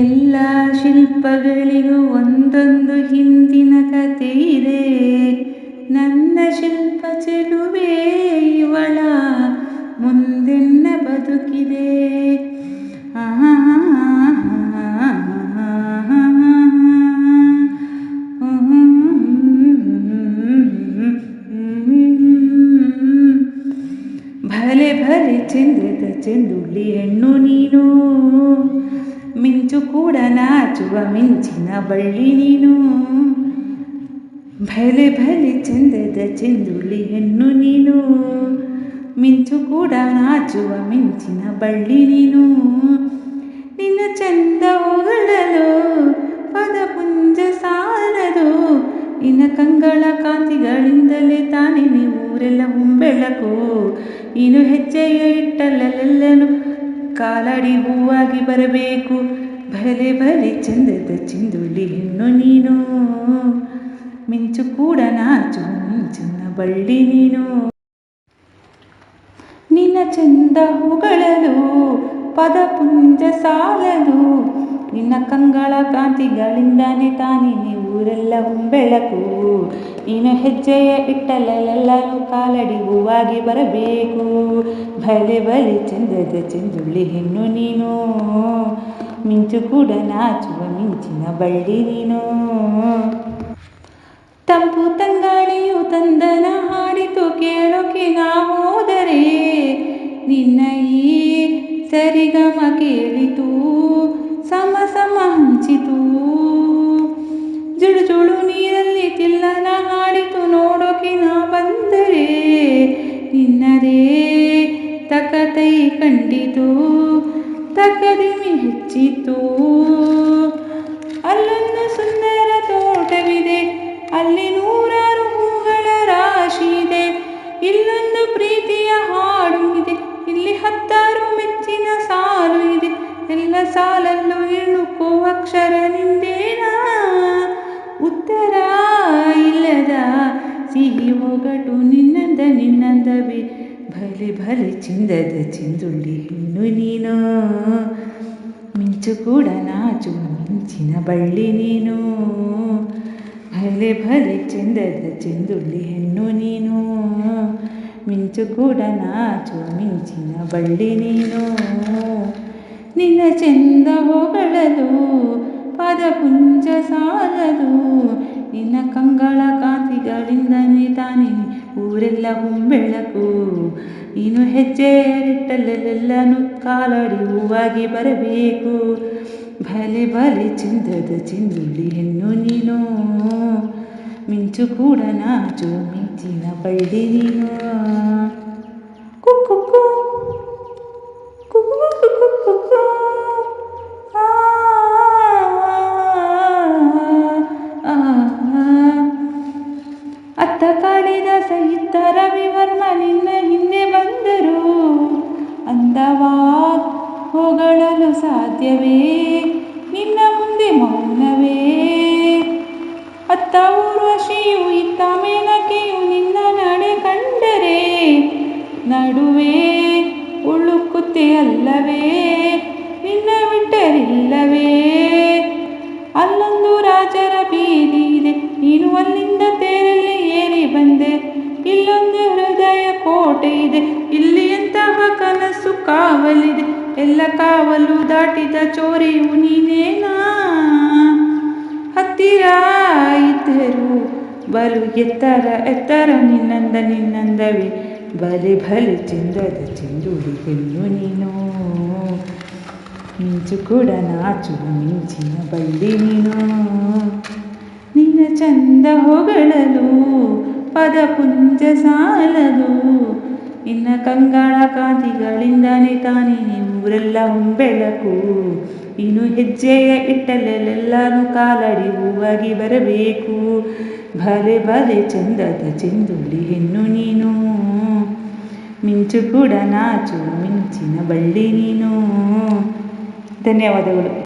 ಎಲ್ಲ ಶಿಲ್ಪಗಳಿಗೂ ಒಂದೊಂದು ಹಿಂದಿನ ಕತೆ ಇದೆ ನನ್ನ ಶಿಲ್ಪ ಚೆಲುವೆ ಇವಳ ಮುಂದೆನ್ನ ಬದುಕಿದೆ ಭಲೆ ಭಲೆ ಚಂದ್ರದ ಚೆಂದುಳ್ಳಿ ಹೆಣ್ಣು ನೀನು ಮಿಂಚು ಕೂಡ ನಾಚುವ ಮಿಂಚಿನ ಬಳ್ಳಿ ನೀನು. ಭಲೆ ಭಲೆ ಚಂದದ ಚೆಂದುಳ್ಳಿ ಹೆಣ್ಣು ನೀನು. ಮಿಂಚು ಕೂಡ ನಾಚುವ ಮಿಂಚಿನ ಬಳ್ಳಿ ನೀನು. ನಿನ್ನ ಚಂದ ಹೊಗಳಲು ಪದಪುಂಜ ಸಾರದು. ನಿನ್ನ ಕಂಗಳ ಕಾಂತಿಗಳಿಂದಲೇ ತಾನೇ ಊರೆಲ್ಲ ಹುಂಬೆಳಕು. ನೀನು ಹೆಜ್ಜೆಯ ಇಟ್ಟಲ್ಲಲೆಲ್ಲನು ಕಾಲಡಿ ಹೂವಾಗಿ ಬರಬೇಕು. ಭಲೆ ಭಲೆ ಚಂದದ ಚಿಂದುಳ್ಳಿ ಹೆಣ್ಣು ನೀನು. ಮಿಂಚು ಕೂಡ ನಾಚು, ಮಿಂಚಿನ ಬಳ್ಳಿ ನೀನು. ನಿನ್ನ ಚಂದ ಹೂಗಳಲು, ಪದಪುಂಜ ಸಾಲದು ನಿನ್ನ ಕಂಗಳ ಕಾಂತಿಗಳಿಂದಾನೆ ತಾನೇ ಊರೆಲ್ಲ ಬೆಳಕು. ನೀನು ಹೆಜ್ಜೆಯ ಇಟ್ಟಲೆಲ್ಲರೂ ಕಾಲಡಿ ಹೂವಾಗಿ ಬರಬೇಕು. ಬಲೆ ಬಲೆ ಚಂದದ ಚೆಂದುಳ್ಳಿ ಹೆಣ್ಣು ನೀನು. ಮಿಂಚು ಕೂಡ ನಾಚುವ ಮಿಂಚಿನ ಬಳ್ಳಿ ನೀನು. ತಂಪು ತಂಗಾಳಿಯು ತಂದನ ಹಾಡಿತು ಕೇಳೋಕೆ ನಾ ಹೋದರೆ ನಿನ್ನ ಈ ಸರಿಗಮ ಕೇಳಿತು. ಹಂಚಿತು ಜುಳು ಜುಳು ನೀರಲ್ಲಿ ತಿಲ್ಲನ ಹಾಡಿತು ನೋಡೋಕೆ ನಾ ಬಂದರೆ ನಿನ್ನದೇ ತಕತೈ ಕಂಡಿತು. ತಕದಿ ಹೆಚ್ಚಿತು ಅಲ್ಲೊಂದು ಸುಂದರ ತೋಟವಿದೆ, ಅಲ್ಲಿ ನೂರಾರು ಹೂಗಳ ರಾಶಿ ಇದೆ. ಇಲ್ಲೊಂದು ಪ್ರೀತಿಯ ಹಾಡು ಇದೆ, ಇಲ್ಲಿ ಹತ್ತಾರು ಮೆಚ್ಚಿನ ಎಲ್ಲ ಸಾಲಲ್ಲೂ ಇಣುಕೋ ಅಕ್ಷರ ನಿಂದೇನಾ? ಉತ್ತರ ಇಲ್ಲದ ಸಿಹಿ ಒಗಟು ನಿನ್ನಂದ ನಿನ್ನಂದವೇ. ಭಲೆ ಭಲೆ ಚಿಂದದ ಚಿಂದುಳ್ಳಿ ಹೆಣ್ಣು ನೀನು? ಮಿಂಚು ಕೂಡ ನಾಚು ಮಿಂಚಿನ ಬಳ್ಳಿ ನೀನು? ಭಲೆ ಭಲೆ ಚೆಂದದ ಚೆಂದುಳ್ಳಿ ಹೆಣ್ಣು ನೀನು? ಮಿಂಚು ಕೂಡ ನಾಚು ಮಿಂಚಿನ ಬಳ್ಳಿ ನೀನು? ನಿನ್ನ ಚೆಂದ ಹೊಗಳದು, ಪದಪುಂಜ ಸಾಲದು. ನಿನ್ನ ಕಂಗಳ ಕಾಂತಿಗಳಿಂದ ತಾನೆ ಊರೆಲ್ಲ ಹುಂಬೆಳಕು. ನೀನು ಹೆಜ್ಜೆ ಕಾಲಾಡಿ ಹೂವಾಗಿ ಬರಬೇಕು. ಭಲೆ ಬಲೆ ಚಿಂದದ ಚಿಂದುಳ್ಳಿ ಹೆಣ್ಣು ನೀನು. ಮಿಂಚು ಕೂಡ ನಾಚು, ಮಿಂಚಿನ ಬಳ್ಳಿ ನೀನು. ಹೊಗಳಲು ಸಾಧ್ಯವೇ? ನಿನ್ನ ಮುಂದೆ ಮೌನವೇ? ಅತ್ತ ಊರ್ವಶಿಯು ಇತ್ತ ಮೇನಕೆಯು ನಿನ್ನ ನಡೆ ಕಂಡರೆ? ನಡುವೆ ಉಳುಕುತ್ತೆ ಅಲ್ಲವೇ? ನಿನ್ನ ಬಿಟ್ಟರಿಲ್ಲವೇ ಅಲ್ಲೊಂದು ರಾಜರ ಬೀದಿ ಇದೆ. ನೀನು ಅಲ್ಲಿಂದ ತೇರಲ್ಲಿ ಏರಿ ಬಂದೆ. ಇಲ್ಲೊಂದು ಹೃದಯ ಕೋಟೆ ಇದೆ. ಇಲ್ಲಿ ಕಾವಲಿದೆ. ಎಲ್ಲ ಕಾವಲು ದಾಟಿದ ಚೋರೆಯು ನೀನೇನಾ? ಹತ್ತಿರ ಇದ್ದರು ಬಲು ಎತ್ತರ ಎತ್ತರ ನಿನ್ನಂದ, ನಿನ್ನಂದವೇ. ಬಲೆ ಬಲೆ ಚಿಂದದ ಚಿಂದುಡಿ ಹೆಣ್ಣು ನೀನು. ಮಿಂಚು ಕೂಡ ನಾಚು ಮಿಂಚಿನ ಬಳ್ಳಿ ನೀನು. ನಿನ್ನ ಚಂದ ಹೊಗಳಲು, ಪದಪುಂಜ ಸಾಲದು ನಿನ್ನ ಕಂಗಾಳ ಕಾಂತಿಗಳಿಂದನೇ ತಾನೇ ಊರೆಲ್ಲ ಬೆಳಕು. ನೀನು ಹೆಜ್ಜೆಯ ಇಟ್ಟಲೆಲ್ಲನೂ ಕಾಲಡಿ ಹೂವಾಗಿ ಬರಬೇಕು. ಬಲೆ ಬಲೆ ಚಂದದ ಚೆಂದುಳ್ಳಿ ಹೆಣ್ಣು ನೀನು. ಮಿಂಚು ಕೂಡ ನಾಚು ಮಿಂಚಿನ ಬಳ್ಳಿ ನೀನು. ಧನ್ಯವಾದಗಳು.